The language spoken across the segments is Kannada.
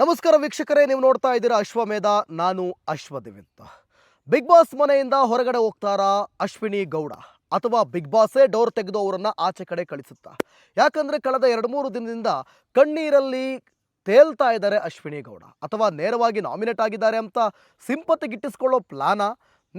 ನಮಸ್ಕಾರ ವೀಕ್ಷಕರೇ, ನೀವು ನೋಡ್ತಾ ಇದ್ದೀರಾ ಅಶ್ವಮೇಧ, ನಾನು ಅಶ್ವದೇವಿಂತ. ಬಿಗ್ ಬಾಸ್ ಮನೆಯಿಂದ ಹೊರಗಡೆ ಹೋಗ್ತಾರಾ ಅಶ್ವಿನಿ ಗೌಡ ಅಥವಾ ಬಿಗ್ ಬಾಸೇ ಡೋರ್ ತೆಗೆದು ಅವರನ್ನ ಆಚೆ ಕಡೆ ಕಳಿಸುತ್ತಾ? ಯಾಕಂದ್ರೆ ಕಳೆದ ಎರಡು ಮೂರು ದಿನದಿಂದ ಕಣ್ಣೀರಲ್ಲಿ ತೇಲ್ತಾ ಇದ್ದಾರೆ ಅಶ್ವಿನಿ ಗೌಡ. ಅಥವಾ ನೇರವಾಗಿ ನಾಮಿನೇಟ್ ಆಗಿದ್ದಾರೆ ಅಂತ ಸಿಂಪತಿ ಗಿಟ್ಟಿಸ್ಕೊಳ್ಳೋ ಪ್ಲಾನ?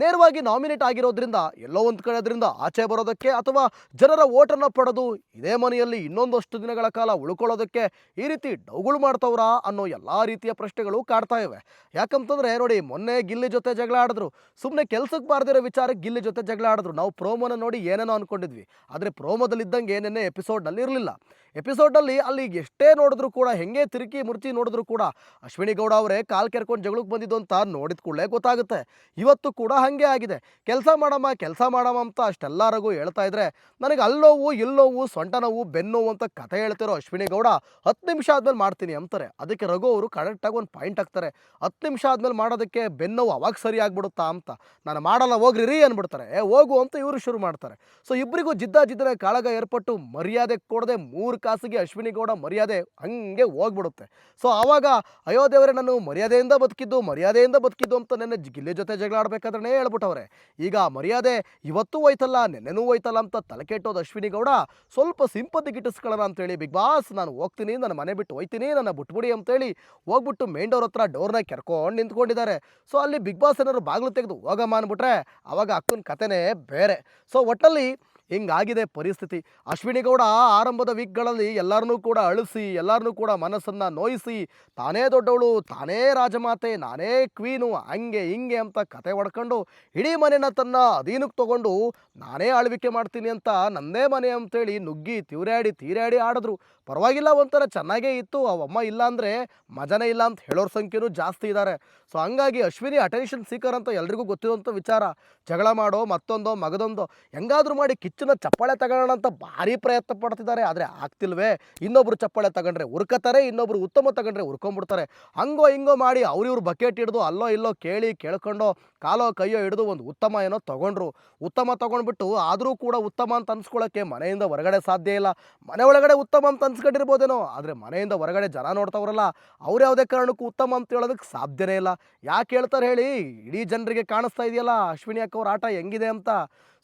ನೇರವಾಗಿ ನಾಮಿನೇಟ್ ಆಗಿರೋದ್ರಿಂದ, ಎಲ್ಲೋ ಒಂದು ಕಡೆ ಅದರಿಂದ ಆಚೆ ಬರೋದಕ್ಕೆ ಅಥವಾ ಜನರ ಓಟನ್ನು ಪಡೆದು ಇದೇ ಮನೆಯಲ್ಲಿ ಇನ್ನೊಂದಷ್ಟು ದಿನಗಳ ಕಾಲ ಉಳ್ಕೊಳ್ಳೋದಕ್ಕೆ ಈ ರೀತಿ ಡೌಗಳು ಮಾಡ್ತವ್ರಾ ಅನ್ನೋ ಎಲ್ಲ ರೀತಿಯ ಪ್ರಶ್ನೆಗಳು ಕಾಡ್ತಾ ಇವೆ. ಯಾಕಂತಂದ್ರೆ ನೋಡಿ, ಮೊನ್ನೆ ಗಿಲ್ಲಿ ಜೊತೆ ಜಗಳ ಆಡಿದ್ರು. ಸುಮ್ಮನೆ ಕೆಲಸಕ್ಕೆ ಬಾರ್ದಿರೋ ವಿಚಾರಕ್ಕೆ ಗಿಲ್ಲಿ ಜೊತೆ ಜಗಳ ಆಡಿದ್ರು. ನಾವು ಪ್ರೋಮೋನ ನೋಡಿ ಏನೇನೋ ಅನ್ಕೊಂಡಿದ್ವಿ. ಆದರೆ ಪ್ರೋಮೋದಲ್ಲಿ ಇದ್ದಂಗೆ ಏನೇನೇ ಎಪಿಸೋಡ್ನಲ್ಲಿ ಇರಲಿಲ್ಲ. ಎಪಿಸೋಡ್ನಲ್ಲಿ ಅಲ್ಲಿ ಎಷ್ಟೇ ನೋಡಿದ್ರು ಕೂಡ, ಹೆಂಗೆ ತಿರುಕಿ ಮುರ್ಚಿ ನೋಡಿದ್ರು ಕೂಡ, ಅಶ್ವಿನಿ ಗೌಡ ಅವರೇ ಕಾಲು ಕೆರ್ಕೊಂಡು ಜಗಳಕ್ಕೆ ಬಂದಿದ್ದು ಅಂತ ನೋಡಿದ ಕೂಡಲೇ ಗೊತ್ತಾಗುತ್ತೆ. ಇವತ್ತು ಕೂಡ ಹಾಗೆ ಆಗಿದೆ. ಕೆಲಸ ಮಾಡಮ್ಮ ಕೆಲಸ ಮಾಡಮ್ಮ ಅಂತ ಅಷ್ಟೆಲ್ಲರಿಗೂ ಹೇಳ್ತಾ ಇದ್ರೆ ನನಗೆ ಅಲ್ಲೋವು, ಇಲ್ಲೋವು, ಸೊಂಟ ನೋವು, ಬೆನ್ನೋವು ಅಂತ ಕಥೆ ಹೇಳ್ತಿರೋ ಅಶ್ವಿನಿ ಗೌಡ ಹತ್ತು ನಿಮಿಷ ಆದ್ಮೇಲೆ ಮಾಡ್ತೀನಿ ಅಂತಾರೆ. ಅದಕ್ಕೆ ರಘು ಅವರು ಕರೆಕ್ಟಾಗಿ ಒಂದು ಪಾಯಿಂಟ್ ಹಾಕ್ತಾರೆ. ಹತ್ತು ನಿಮಿಷ ಆದ್ಮೇಲೆ ಮಾಡೋದಕ್ಕೆ ಬೆನ್ನೋವು ಅವಾಗ ಸರಿ ಆಗ್ಬಿಡುತ್ತಾ ಅಂತ. ನಾನು ಮಾಡಲ್ಲ ಹೋಗ್ರಿ ರೀ ಅಂದ್ಬಿಡ್ತಾರೆ ಏ, ಹೋಗು ಅಂತ ಇವರು ಶುರು ಮಾಡ್ತಾರೆ. ಸೊ ಇಬ್ಬರಿಗೂ ಜಿದ್ದ ಜಿದ್ದರ ಕಾಳಗ ಏರ್ಪಟ್ಟು ಮರ್ಯಾದೆ ಕೊಡದೆ ಮೂರು ಕಾಸಿಗೆ ಅಶ್ವಿನಿ ಗೌಡ ಮರ್ಯಾದೆ ಹಂಗೆ ಹೋಗ್ಬಿಡುತ್ತೆ. ಸೊ ಆವಾಗ ಅಯ್ಯೋ ದೇವರೇ ನಾನು ಮರ್ಯಾದೆಯಿಂದ ಬದುಕಿದ್ದು ಮರ್ಯಾದೆಯಿಂದ ಬದುಕಿದ್ದು ಅಂತ ನನ್ನ ಗಿಲ್ಲಿ ಜೊತೆ ಜಗಳ ಆಡ್ಬೇಕಾದ್ರೆ ಹೇಳ್ಬಿಟ್ಟವ್ರೆ. ಈಗ ಮರ್ಯಾದೆ ಇವತ್ತು ಹೋಯ್ತಲ್ಲ, ನೆನ್ನೆನೂ ಹೋಯ್ತಲ್ಲ ಅಂತ ತಲೆ ಕೆಟ್ಟೋದು ಅಶ್ವಿನಿ ಗೌಡ. ಸ್ವಲ್ಪ ಸಿಂಪತಿ ಗಿಟ್ಟಿಸ್ಕೊಳ್ಳೋಣ ಅಂತೇಳಿ ಬಿಗ್ ಬಾಸ್, ನಾನು ಹೋಗ್ತೀನಿ, ನನ್ನ ಮನೆ ಬಿಟ್ಟು ಹೋಯ್ತೀನಿ, ನನ್ನ ಬಿಟ್ಬಿಡಿ ಅಂತೇಳಿ ಹೋಗ್ಬಿಟ್ಟು ಮೇನ್ ಡೋರ್ ಹತ್ರ ಡೋರ್ನ ಕೆರ್ಕೊಂಡು ನಿಂತ್ಕೊಂಡಿದ್ದಾರೆ. ಸೊ ಅಲ್ಲಿ ಬಿಗ್ ಬಾಸ್ ಏನಾದ್ರು ಬಾಗಿಲು ತೆಗೆದು ಹೋಗಮ್ಮ ಅಂದ್ಬಿಟ್ರೆ ಅವಾಗ ಅಕ್ಕನ ಕತೆನೇ ಬೇರೆ. ಸೊ ಒಟ್ಟಲ್ಲಿ ಹಿಂಗಾಗಿದೆ ಪರಿಸ್ಥಿತಿ. ಅಶ್ವಿನಿ ಗೌಡ ಆರಂಭದ ವೀಕ್ಗಳಲ್ಲಿ ಎಲ್ಲರನ್ನೂ ಕೂಡ ಅಳಿಸಿ, ಎಲ್ಲರನ್ನೂ ಕೂಡ ಮನಸ್ಸನ್ನು ನೋಯಿಸಿ, ತಾನೇ ದೊಡ್ಡವಳು, ತಾನೇ ರಾಜಮಾತೆ, ನಾನೇ ಕ್ವೀನು, ಹಂಗೆ ಹಿಂಗೆ ಅಂತ ಕತೆ ಹೊಡ್ಕೊಂಡು ಇಡೀ ಮನೆನ ತನ್ನ ಅಧೀನಕ್ಕೆ ತಗೊಂಡು ನಾನೇ ಆಳ್ವಿಕೆ ಮಾಡ್ತೀನಿ ಅಂತ ನನ್ನೇ ಮನೆ ಅಂತೇಳಿ ನುಗ್ಗಿ, ತಿವ್ರಾಡಿ, ತೀರಾಡಿ ಆಡಿದ್ರು. ಪರವಾಗಿಲ್ಲ, ಒಂಥರ ಚೆನ್ನಾಗೇ ಇತ್ತು. ಅವಮ್ಮ ಇಲ್ಲ ಅಂದರೆ ಮಜನೇ ಇಲ್ಲ ಅಂತ ಹೇಳೋರ ಸಂಖ್ಯೆನೂ ಜಾಸ್ತಿ ಇದ್ದಾರೆ ಸೊ, ಹಂಗಾಗಿ ಅಶ್ವಿನಿ ಅಟೆನ್ಷನ್ ಸೀಕರ್ ಅಂತ ಎಲ್ರಿಗೂ ಗೊತ್ತಿರುವಂಥ ವಿಚಾರ. ಜಗಳ ಮಾಡೋ ಮತ್ತೊಂದೋ, ಮಗದೊಂದೋ, ಹೆಂಗಾದ್ರೂ ಮಾಡಿ ಕಿಚ್ಚನ ಚಪ್ಪಾಳೆ ತಗೊಳ್ಳೋಣ ಅಂತ ಭಾರಿ ಪ್ರಯತ್ನ ಪಡ್ತಿದ್ದಾರೆ, ಆದರೆ ಆಗ್ತಿಲ್ವೇ? ಇನ್ನೊಬ್ರು ಚಪ್ಪಾಳೆ ತಗೊಂಡ್ರೆ ಉರ್ಕತಾರೆ ಇನ್ನೊಬ್ರು ಉತ್ತಮ ತಗೊಂಡ್ರೆ ಉರ್ಕೊಂಡ್ಬಿಡ್ತಾರೆ ಹಂಗೋ ಹಿಂಗೋ ಮಾಡಿ ಅವ್ರಿವ್ರು ಬಕೆಟ್ ಹಿಡಿದು ಅಲ್ಲೋ ಇಲ್ಲೋ ಕೇಳಿ ಕೇಳ್ಕೊಂಡು ಕಾಲೋ ಕೈಯೋ ಹಿಡಿದು ಒಂದು ಉತ್ತಮ ಏನೋ ತಗೊಂಡ್ರು. ಉತ್ತಮ ತಗೊಂಡ್ಬಿಟ್ಟು ಆದರೂ ಕೂಡ ಉತ್ತಮ ಅಂತ ಅನ್ಸ್ಕೊಳ್ಳೋಕ್ಕೆ ಮನೆಯಿಂದ ಹೊರಗಡೆ ಸಾಧ್ಯ ಇಲ್ಲ. ಮನೆ ಒಳಗಡೆ ಉತ್ತಮ ಅಂತ ಅನ್ಸ್ಕೊಂಡಿರ್ಬೋದೇನೋ, ಆದರೆ ಮನೆಯಿಂದ ಹೊರಗಡೆ ಜನ ನೋಡ್ತಾವ್ರಲ್ಲ, ಅವ್ರು ಯಾವುದೇ ಕಾರಣಕ್ಕೂ ಉತ್ತಮ ಅಂತ ಹೇಳೋದಕ್ಕೆ ಸಾಧ್ಯನೇ ಇಲ್ಲ. ಯಾಕೆ ಹೇಳ್ತಾರೆ ಹೇಳಿ, ಇಡೀ ಜನರಿಗೆ ಕಾಣಿಸ್ತಾ ಇದೆಯಲ್ಲ, ಅಶ್ವಿನಿ ಅಕ್ಕ ಅವ್ರ ಆಟ ಹೆಂಗಿದೆ ಅಂತ?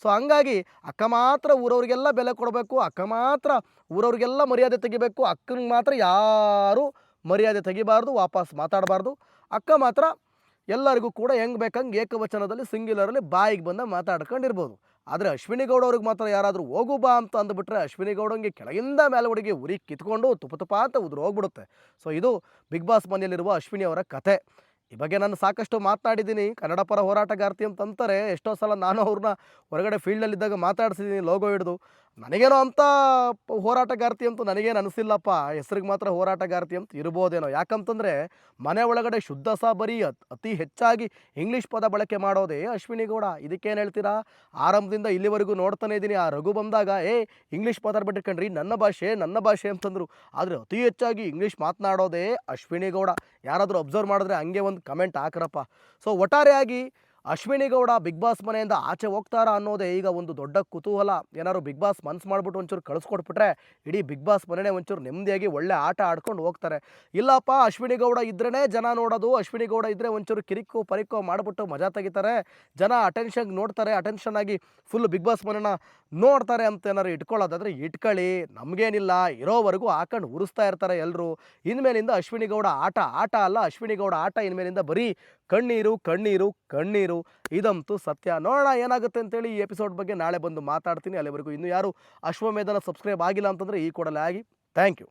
ಸೊ ಹಂಗಾಗಿ ಅಕ್ಕ ಮಾತ್ರ ಊರವ್ರಿಗೆಲ್ಲ ಬೆಲೆ ಕೊಡಬೇಕು, ಅಕ್ಕ ಮಾತ್ರ ಊರವ್ರಿಗೆಲ್ಲ ಮರ್ಯಾದೆ ತೆಗಿಬೇಕು ಅಕ್ಕನಿಗೆ ಮಾತ್ರ ಯಾರೂ ಮರ್ಯಾದೆ ತೆಗಿಬಾರ್ದು, ವಾಪಸ್ ಮಾತಾಡಬಾರ್ದು. ಅಕ್ಕ ಮಾತ್ರ ಎಲ್ಲರಿಗೂ ಕೂಡ ಹೆಂಗೆ ಬೇಕಂಗೆ ಏಕವಚನದಲ್ಲಿ ಸಿಂಗ್ಯುಲರಲ್ಲಿ ಬಾಯಿಗೆ ಬಂದ ಮಾತಾಡ್ಕೊಂಡಿರ್ಬೋದು. ಆದರೆ ಅಶ್ವಿನಿ ಗೌಡ ಅವ್ರಿಗೆ ಮಾತ್ರ ಯಾರಾದರೂ ಹೋಗು ಬಾ ಅಂತ ಅಂದ್ಬಿಟ್ರೆ ಅಶ್ವಿನಿ ಗೌಡಂಗೆ ಕೆಳಗಿಂದ ಮೇಲ್ಗಡೆಗೆ ಉರಿ ಕಿತ್ಕೊಂಡು ತುಪ ತುಪ ಅಂತ ಉದುರು ಹೋಗ್ಬಿಡುತ್ತೆ. ಸೊ ಇದು ಬಿಗ್ ಬಾಸ್ ಮನೆಯಲ್ಲಿರುವ ಅಶ್ವಿನಿ ಅವರ ಕತೆ. ಈ ಬಗ್ಗೆ ನಾನು ಸಾಕಷ್ಟು ಮಾತನಾಡಿದ್ದೀನಿ. ಕನ್ನಡ ಪರ ಹೋರಾಟಗಾರ್ತಿ ಅಂತಂತಾರೆ. ಎಷ್ಟೋ ಸಲ ನಾನು ಅವ್ರನ್ನ ಹೊರಗಡೆ ಫೀಲ್ಡಲ್ಲಿದ್ದಾಗ ಮಾತಾಡ್ಸಿದ್ದೀನಿ ಲೋಗೋ ಹಿಡಿದು. ನನಗೇನೋ ಅಂತ ಹೋರಾಟಗಾರ್ತಿ ಅಂತ ನನಗೇನು ಅನಿಸಿಲ್ಲಪ್ಪ. ಹೆಸ್ರಿಗೆ ಮಾತ್ರ ಹೋರಾಟಗಾರ್ತಿ ಅಂತ ಇರ್ಬೋದೇನೋ. ಯಾಕಂತಂದರೆ ಮನೆ ಒಳಗಡೆ ಶುದ್ಧ ಸಾಬರಿ ಅತ್- ಅತಿ ಹೆಚ್ಚಾಗಿ ಇಂಗ್ಲೀಷ್ ಪದ ಬಳಕೆ ಮಾಡೋದೇ ಅಶ್ವಿನಿ ಗೌಡ. ಇದಕ್ಕೇನು ಹೇಳ್ತೀರಾ? ಆರಂಭದಿಂದ ಇಲ್ಲಿವರೆಗೂ ನೋಡ್ತಾನೆ ಇದ್ದೀನಿ ಆ ರಘು ಬಂದಾಗ, ಏ, ಇಂಗ್ಲೀಷ್ ಮಾತಾಡ್ಬಿಟ್ಟಿರ್ಕಂಡ್ರಿ ನನ್ನ ಭಾಷೆ ನನ್ನ ಭಾಷೆ ಅಂತಂದರು. ಆದರೆ ಅತಿ ಹೆಚ್ಚಾಗಿ ಇಂಗ್ಲೀಷ್ ಮಾತನಾಡೋದೇ ಅಶ್ವಿನಿ ಗೌಡ. ಯಾರಾದರೂ ಅಬ್ಸರ್ವ್ ಮಾಡಿದ್ರೆ ಹಂಗೆ ಒಂದು ಕಮೆಂಟ್ ಹಾಕ್ರಪ್ಪ. ಸೊ, ಒಟ್ಟಾರೆಯಾಗಿ ಅಶ್ವಿನಿ ಗೌಡ ಬಿಗ್ ಬಾಸ್ ಮನೆಯಿಂದ ಆಚೆ ಹೋಗ್ತಾರಾ ಅನ್ನೋದೇ ಈಗ ಒಂದು ದೊಡ್ಡ ಕುತೂಹಲ. ಏನಾದ್ರು ಬಿಗ್ ಬಾಸ್ ಮನ್ಸ್ ಮಾಡ್ಬಿಟ್ಟು ಒಂಚೂರು ಕಳಿಸ್ಕೊಟ್ಬಿಟ್ರೆ ಇಡೀ ಬಿಗ್ ಬಾಸ್ ಮನೆನೇ ಒಂಚೂರು ನೆಮ್ಮದಿಯಾಗಿ ಒಳ್ಳೆ ಆಟ ಆಡ್ಕೊಂಡು ಹೋಗ್ತಾರೆ. ಇಲ್ಲಪ್ಪ ಅಶ್ವಿನಿ ಗೌಡ ಇದ್ರೇ ಜನ ನೋಡೋದು. ಅಶ್ವಿನಿ ಗೌಡ ಇದ್ದರೆ ಒಂಚೂರು ಕಿರಿಕು ಪರಿಕು ಮಾಡಿಬಿಟ್ಟು ಮಜಾ ತೆಗಿತಾರೆ. ಜನ ಅಟೆನ್ಷನ್ ನೋಡ್ತಾರೆ. ಅಟೆನ್ಷನ್ ಆಗಿ ಫುಲ್ ಬಿಗ್ ಬಾಸ್ ಮನೆನ ನೋಡ್ತಾರೆ ಅಂತ ಏನಾದ್ರು ಇಟ್ಕೊಳ್ಳೋದಾದ್ರೆ ಇಟ್ಕೊಳ್ಳಿ. ನಮಗೇನಿಲ್ಲ. ಇರೋವರೆಗೂ ಹಾಕೊಂಡು ಉರಿಸ್ತಾ ಇರ್ತಾರೆ ಎಲ್ಲರೂ ಇನ್ಮೇಲಿಂದ ಅಶ್ವಿನಿ ಗೌಡ ಆಟ ಆಟ ಅಲ್ಲ. ಅಶ್ವಿನಿ ಗೌಡ ಆಟ ಇನ್ಮೇಲಿಂದ ಬರೀ ಕಣ್ಣೀರು ಕಣ್ಣೀರು ಕಣ್ಣೀರು. ಇದಂತೂ ಸತ್ಯ. ನೋಡೋಣ ಏನಾಗುತ್ತೆ ಅಂತೇಳಿ ಈ ಎಪಿಸೋಡ್ ಬಗ್ಗೆ ನಾಳೆ ಬಂದು ಮಾತಾಡ್ತೀನಿ. ಅಲ್ಲಿವರೆಗೂ ಇನ್ನು ಯಾರು ಅಶ್ವಮೇಧನ ಸಬ್ಸ್ಕ್ರೈಬ್ ಆಗಿಲ್ಲ ಅಂತಂದರೆ ಈ ಕೂಡಲೇ ಆಗಿ. Thank you